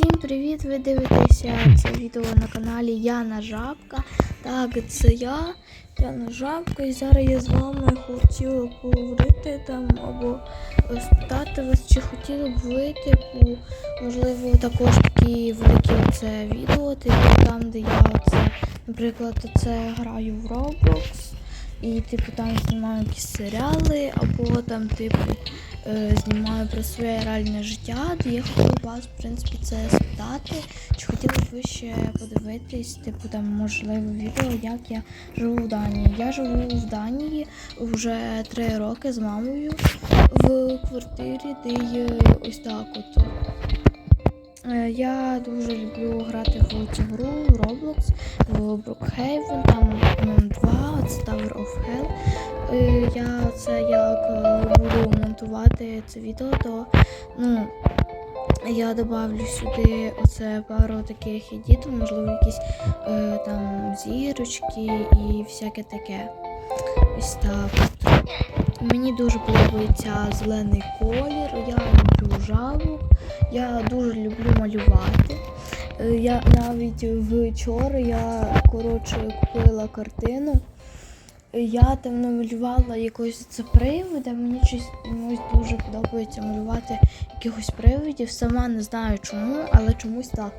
Всім привіт! Ви дивитеся це відео на каналі Яна Жабка. Так, це я, Яна Жабка, і зараз я з вами хотіла поговорити там або спитати вас, чи хотіли б ви, типу, можливо, також такі великі оце відео, типу там, де я оце, наприклад, оце граю в Roblox. І типу там знімаю якісь серіали, або там, типу, е, знімаю про своє реальне життя, де я хотіла вас, в принципі, це спитати. Чи хотіли б ви ще подивитись, типу, там, можливо, відео, як я живу в Данії. Я живу в Данії вже три роки з мамою в квартирі, де є ось так от. Е, Я дуже люблю грати в цю гру Roblox, в Brookhaven, там м, два, це Tower of Hell. Е, Я це як е, буду монтувати це відео, то ну, я добавлю сюди оце пару таких едітів, можливо, якісь е, там зірочки і всяке таке. Ось так. Мені дуже подобається зелений колір, я люблю жабу, я дуже люблю малювати. Е, Я навіть вчора я коротше купила картину. Я там намалювала якогось це привида. Мені чомусь дуже подобається малювати якихось привидів. Сама не знаю чому, але чомусь так.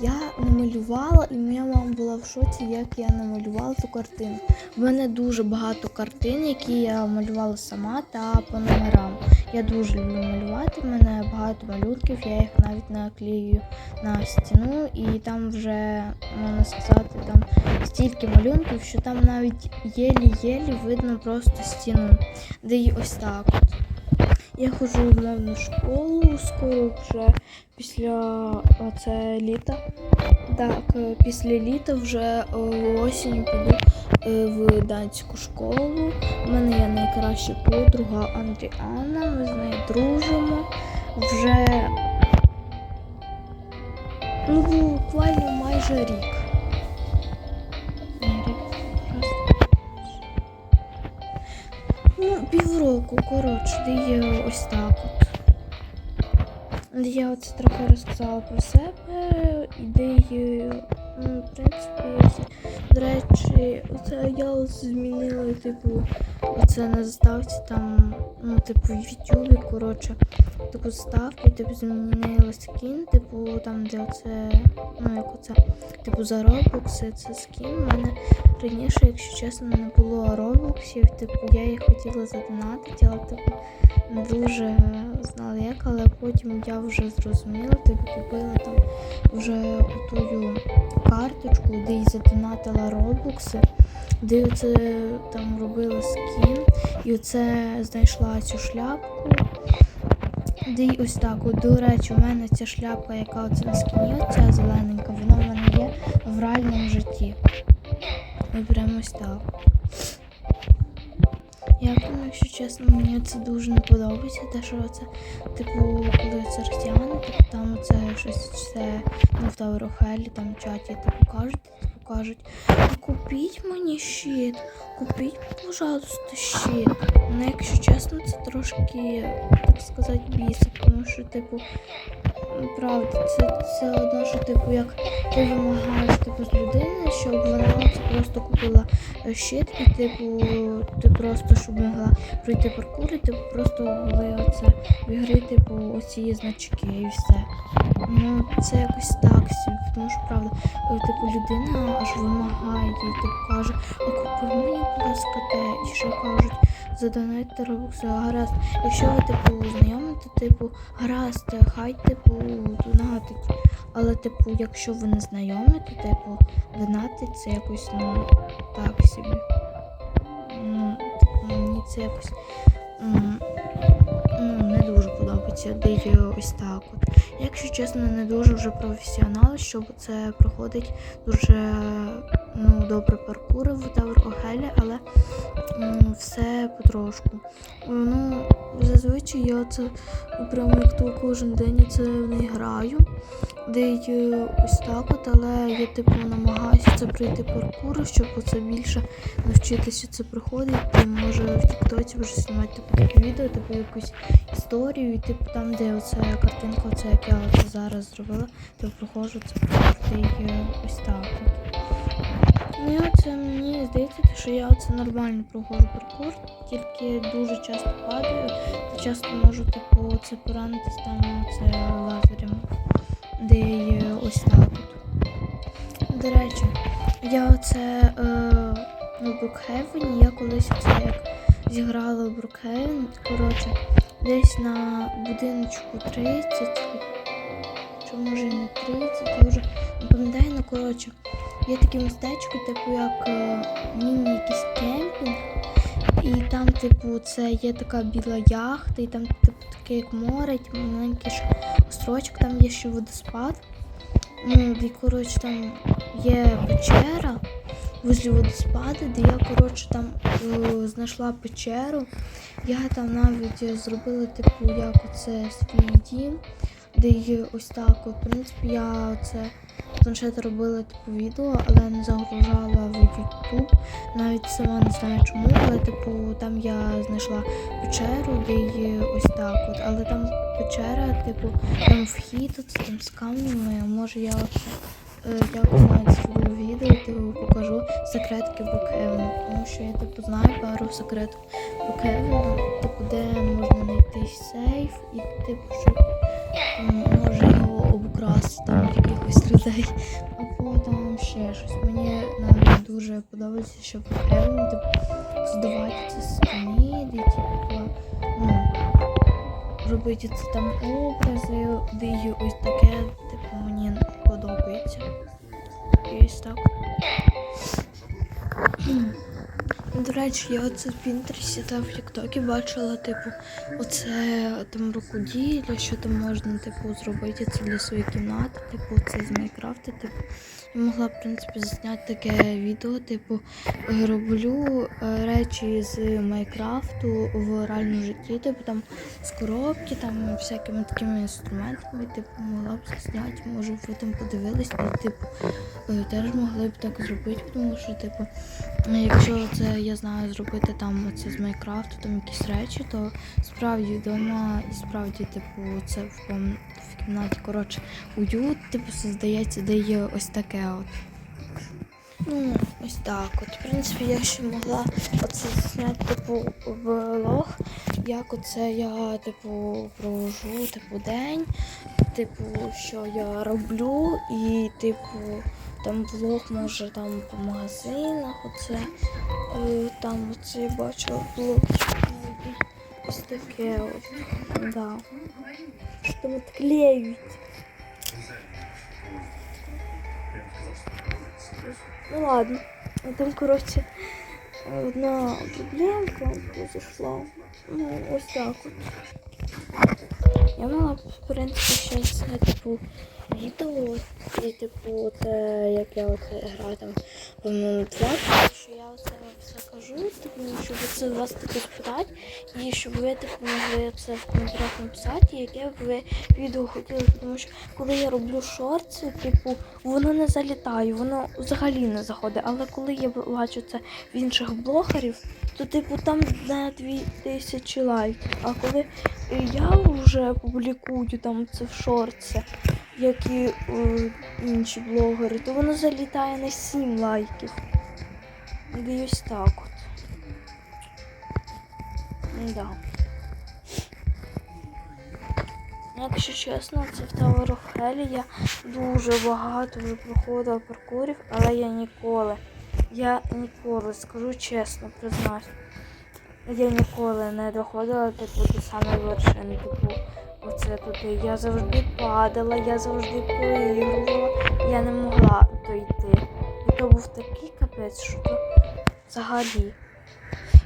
Я намалювала, і моя мама була в шоці, як я намалювала ту картину. У мене дуже багато картин, які я малювала сама та по номерам. Я дуже люблю малювати. У мене багато малюнків, я їх навіть наклею на стіну, і там вже можна сказати, там стільки малюнків, що там навіть єлі-єлі видно просто стіну. Де й ось так. От. Я ходжу в мовну школу скоро вже після оце літа. Так, е, після літа вже е, осінь піду е, в данську школу. У мене є найкраща подруга Андріана. Ми з нею дружимо вже ну, буквально майже рік. Коротше, де є ось так от. Де Я оце трохи розказала про себе, ідеї, ну, в принципі, до речі, оце я змінила, типу, оце на заставці там, ну, типу, в Ютубі, коротше, таку заставку, типу, змінила скін, типу, там, де оце, ну, як оце, типу, за Roblox, це скін. У мене раніше, якщо чесно, не було робоксів, типу, я їх хотіла задонатити, але, типу, не дуже знала як, але потім я вже зрозуміла, типу купила там вже отую карточку, де й задонатила робокси, де оце там робила скін, і оце знайшла цю шляпку. Де й ось так. От, до речі, у мене ця шляпка, яка оце на скіні, ця зелененька, вона в мене є в реальному житті. От прямо ось так. Я думаю, якщо чесно, мені це дуже не подобається, те, що це, типу, коли це типу там це щось це ну, в там в чаті типу кажуть, типу кажуть, «А купіть мені щит, купіть, пожалуйста, щит. Ну, якщо чесно, це трошки, так сказати, бісить, тому що, типу, правда, це, це одно, що типу, як ти вимагаєш типу, з людини, щоб вона просто купила е, щит, і типу, ти просто щоб могла пройти паркур, і типу просто були в ігри, типу, оці значки і все. Ну, це якось так собі, тому що правда, е, типу, людина аж вимагає, і типу каже, а купи мені, будь ласка, те, і ще кажуть, задонайте робокси, гаразд. Якщо ви типу знайомі, то типу гаразд, хай типу донатить. Але, типу, якщо ви не знайомі, то типу донатить це якось ну так собі. Ну, типу, мені це якось ну, подобається, ось так от. Якщо чесно, не дуже вже професіонал, щоб це проходить дуже ну, добре паркури в Тавер Огелі, але м, все потрошку. Ну, зазвичай я це прямо як то кожен день я це не граю. Де ось так от, але я типу намагаюся це пройти паркур, щоб оце більше навчитися це проходити. Може в Тіктоці вже знімати типу таке відео, типу якусь історію, і типу там, де оця картинка, оце як я оце зараз зробила, то проходжу це й ось так. Ну, це мені здається, що я оце нормально проходжу паркур, тільки дуже часто падаю, та часто можу типу це поранитись там це лазером, де є ось так. До речі, я оце е, на Брукхевені, я колись оце як зіграла в Брукхевен, коротше, десь на будиночку 30, чи може не 30, я вже не пам'ятаю, ну коротше. Є таке містечко, типу як е, міні якийсь кемпінг. І там, типу, це є така біла яхта, і там, таке як море, маленький острочок, там є ще водоспад. Ну, і коротше там є печера возле водоспаду, де я, коротше, там е, знайшла печеру. Я там навіть зробила, типу, як оце свій дім, де є ось так. В принципі, я це планшет робила типу відео, але не загружала в YouTube. Навіть сама не знаю чому, але типу там я знайшла печеру, де її ось так от. Але там печера, типу, там вхід, там з камнями. Може я е, якось навіть зроблю відео, типу, покажу секретки Брукхевена. Тому що я типу знаю пару секретів Брукхевена, типу, де можна знайти сейф і типу, щоб може його обкрасти там якихось людей. Або там ще щось. Мені навіть дуже подобається, що Брукхевен, типу, здавати це скамі, де типу, ну, робити це там образи, де є ось таке, типу, мені подобається. І ось так. До речі, я оце в Пінтерсі та в Тіктокі бачила, типу, оце там рукоділля, що там можна, типу, зробити це для своєї кімнати, типу, це з Майнкрафта, типу. Я могла, в принципі, засняти таке відео, типу, роблю е, речі з Майнкрафту в реальному житті, типу там з коробки, там всякими такими інструментами, типу, могла б засняти, може ви там подивились, і, типу, е, теж могли б так зробити, тому що, типу, Ну, Якщо це я знаю зробити там оце з Майнкрафту, там якісь речі, то справді вдома і справді, типу, це в, в кімнаті, коротше, уют, типу, создається, де є ось таке от. Ну, ось так. От, в принципі, я ще могла оце зняти, типу, влог, як оце я, типу, провожу, типу, день, типу, що я роблю, і, типу, там влог може там по магазинах, оце там оце я бачила влог. Ось таке от. Да. Що там відклеюють. Ну ладно. А Там, коротше, одна проблемка произошла. Ну, ось так от. Я мала, в принципі, ще зняти, типу, відео, і, типу, це, як я оце граю там Minecraft, що я типу, щоб це вас таки спитати, і щоб ви, типу, це в коментарях написати, яке б ви відео хотіли, тому що коли я роблю шорти, типу, воно не залітає, воно взагалі не заходить, але коли я бачу це в інших блогерів, то, типу, там на 2000 лайків, а коли я вже публікую там це в шорці, як і е, інші блогери, то воно залітає на 7 лайків. І так. Да. Якщо чесно, це в Tower of Hell я дуже багато вже проходила паркурів, але я ніколи, я ніколи, скажу чесно, признаюсь, я ніколи не доходила типу, до самої вершини, типу, оце туди. Я завжди падала, я завжди проігрувала, я не могла дойти. І то був такий капець, що то взагалі.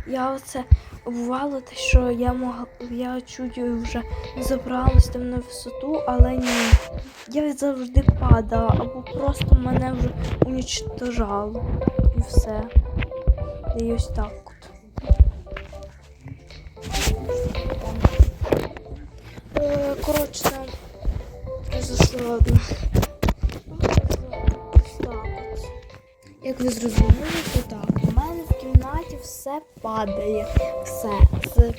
Я оце бувало те, що я могла, я чуть вже забралась там на висоту, але ні. Я завжди падала, або просто мене вже унічтожало. І все. І ось так от. Е, Коротше, там. Так от. Як ви зрозуміли, то так. Все падає. Все.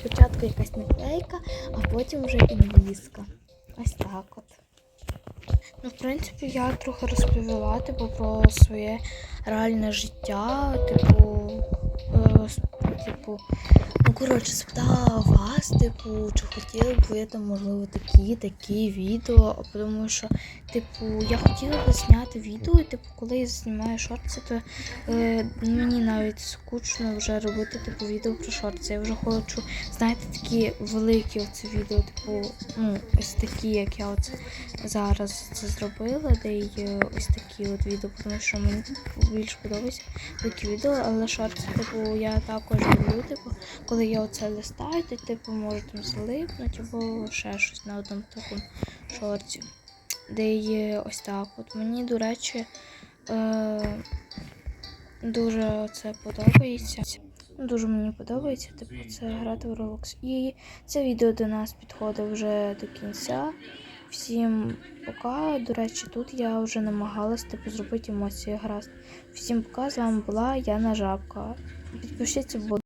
Спочатку якась наклейка, а потім вже інвізка. Ось так от. Ну, в принципі, я трохи розповіла типу, про своє реальне життя. Типу, е, типу, коротше, спитала вас, типу, чи хотіли б ви там, можливо, такі, такі відео. Тому що, типу, я хотіла би зняти відео, і типу, коли я знімаю шорти, то е, мені навіть скучно вже робити типу відео про шорти. Я вже хочу, знаєте, такі великі оце відео, типу, ну, ось такі, як я оце зараз це зробила, де є ось такі от відео, тому що мені типу, більш подобається такі відео, але шорти, типу, я також люблю, типу, коли я оце листаю, то типу можу там залипнути або ще щось на одному такому шорті. Де є ось так. От мені, до речі, е- дуже це подобається. Дуже мені подобається, типу, це грати в Roblox. І це відео до нас підходить вже до кінця. Всім пока. До речі, тут я вже намагалась типу, зробити емоції грати. Всім пока, з вами була Яна Жабка. Підпишіться, бо